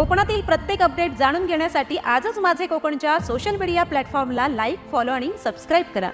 कोकणातील प्रत्येक अपडेट जाणून घेण्यासाठी आजच माझे कोकणच्या सोशल मीडिया प्लॅटफॉर्मला लाईक फॉलो आणि सबस्क्राईब करा.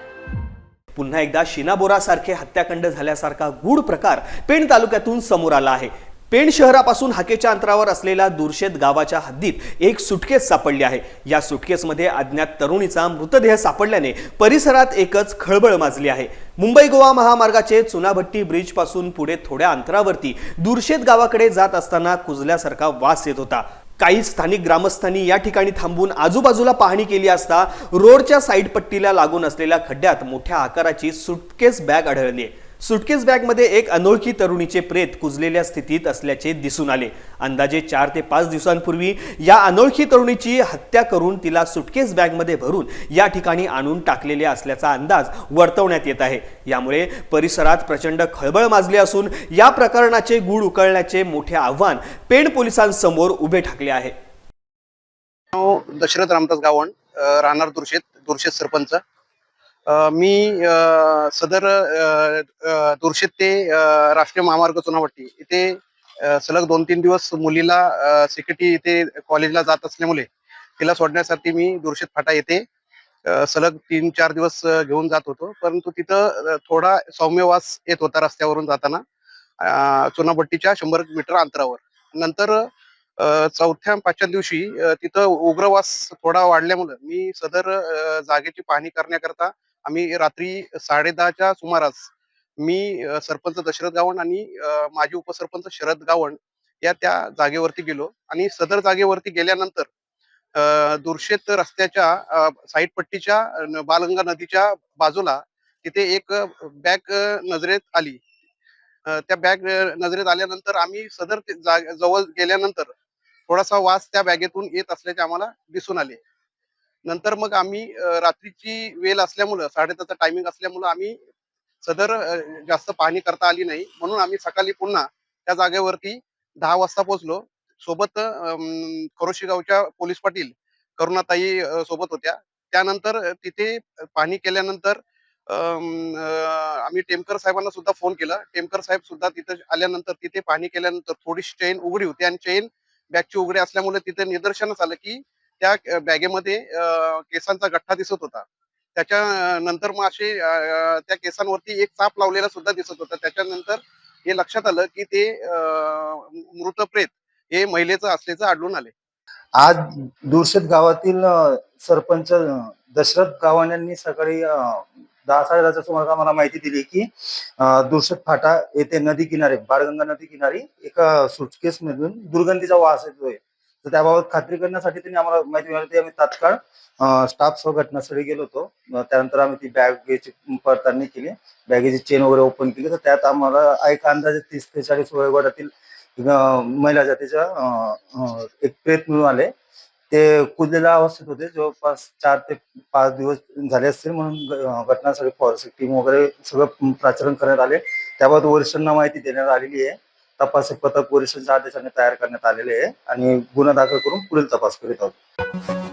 पुन्हा एकदा शिनाबोरासारखे हत्याकांड झाल्यासारखा गूढ प्रकार पेण तालुक्यातून समोर आला आहे. पेण शहरापासून हाकेच्या अंतरावर असलेल्या दुर्शेत गावाच्या हद्दीत एक सुटकेस सापडली आहे. या सुटकेसमध्ये अज्ञात तरुणीचा मृतदेह सापडल्याने परिसरात एकच खळबळ माजली आहे. मुंबई गोवा महामार्गाचे चुनाभट्टी ब्रिजपासून पुढे थोड्या अंतरावरती दुर्शेत गावाकडे जात असताना कुजल्यासारखा वास येत होता. काही स्थानिक ग्रामस्थांनी या ठिकाणी थांबून आजूबाजूला पाहणी केली असता रोडच्या साईड पट्टीला लागून असलेल्या खड्ड्यात मोठ्या आकाराची सुटकेस बॅग आढळली आहे. सुटकेस बॅगमध्ये एक अनोळखी तरुणीचे प्रेत कुजलेल्या स्थितीत असल्याचे दिसून आले. अंदाजे चार ते पाच दिवसांपूर्वी या अनोळखी तरुणीची हत्या करून तिला सुटकेस बॅगमध्ये भरून या ठिकाणी आणून टाकलेले असल्याचा अंदाज वर्तवण्यात येत आहे. यामुळे परिसरात प्रचंड खळबळ माजली असून या प्रकरणाचे गूढ उकळण्याचे मोठे आव्हान पेण पोलिसांसमोर उभे ठाकले आहे. दशरथ रामदास गावण राहणार दुर्शेत दुर्शेत सरपंच. मी अ, सदर अ, ते राष्ट्रीय महामार्ग चुनावट्टी इथे सलग दोन तीन दिवस मुलीला सिक्युरिटी इथे कॉलेजला जात असल्यामुळे तिला सोडण्यासाठी मी दुर्शेत फाटा येथे सलग तीन चार दिवस घेऊन जात होतो. परंतु तिथं थोडा सौम्यवास येत होता रस्त्यावरून जाताना चुनाभट्टीच्या शंभर मीटर अंतरावर. नंतर चौथ्या पाचव्या दिवशी तिथं उग्रवास थोडा वाढल्यामुळं मी सदर जागेची पाहणी करण्याकरता आम्ही रात्री साडेदहाच्या सुमारास मी सरपंच दशरथ गावण आणि माजी उपसरपंच शरद गावण या त्या जागेवरती गेलो. आणि सदर जागेवरती गेल्यानंतर दुर्शेत रस्त्याच्या साईड पट्टीच्या बालगंगा नदीच्या बाजूला तिथे एक बॅग नजरेत आली. त्या बॅग नजरेत आल्यानंतर आम्ही सदर जवळ गेल्यानंतर थोडासा वास त्या बॅगेतून येत असल्याचे आम्हाला दिसून आले. नंतर मग आम्ही रात्रीची वेळ असल्यामुळं साडेदहाचा टायमिंग असल्यामुळं आम्ही सदर जास्त पाहणी करता आली नाही. म्हणून आम्ही सकाळी पुन्हा त्या जागेवरती दहा वाजता पोहोचलो. सोबत अम, खरोशी गावच्या पोलीस पाटील करुणाताई सोबत होत्या. त्यानंतर तिथे पाहणी केल्यानंतर आम्ही टेमकर साहेबांना सुद्धा फोन केला. टेमकर साहेब सुद्धा तिथे आल्यानंतर तिथे पाहणी केल्यानंतर थोडीशी चेन उघडी होती. आणि चेन बॅगची उघडी असल्यामुळे तिथे निदर्शनास आलं की त्या बॅगेमध्ये अ, केसांचा गठ्ठा दिसत होता. त्याच्या नंतर मग असे त्या केसांवरती एक चाप लावलेला सुद्धा दिसत होता. त्याच्यानंतर हे लक्षात आलं की ते अ, मृत प्रेत हे महिलेचं असल्याचं आढळून आले. आज दुर्शेत गावातील सरपंच दशरथ गावान यांनी सकाळी अ, दहा साडेदहाच्या सुमारास आम्हाला माहिती दिली की अ, फाटा येथे नदी किनारे बाळगंगा नदी किनारी एका सुटकेस मधून दुर्गंधीचा वास येतोय. तर त्याबाबत खात्री करण्यासाठी त्यांनी आम्हाला माहिती मिळाली. ती आम्ही तात्काळ स्टाफ सह घटनास्थळी गेलो होतो. त्यानंतर आम्ही ती बॅगेची पडताळणी केली. बॅगेची चेन वगैरे ओपन केली. तर त्यात आम्हाला एक अंदाजे तीस ते चाळीस वयोगटातील महिला जातीच्या एक प्रेत मिळून आले. ते कुजलेल्या अवस्थेत होते. जवळपास चार ते पाच दिवस झाले असतील म्हणून घटनास्थळी फॉरेन्सिक टीम वगैरे सगळं प्राचरण करण्यात आले. त्याबाबत वरिष्ठांना माहिती देण्यात आलेली आहे. तपास पथक पोलिसांच्या आदेशाने तयार करण्यात आलेले आहे आणि गुन्हा दाखल करून पुढील तपास करीत आहोत.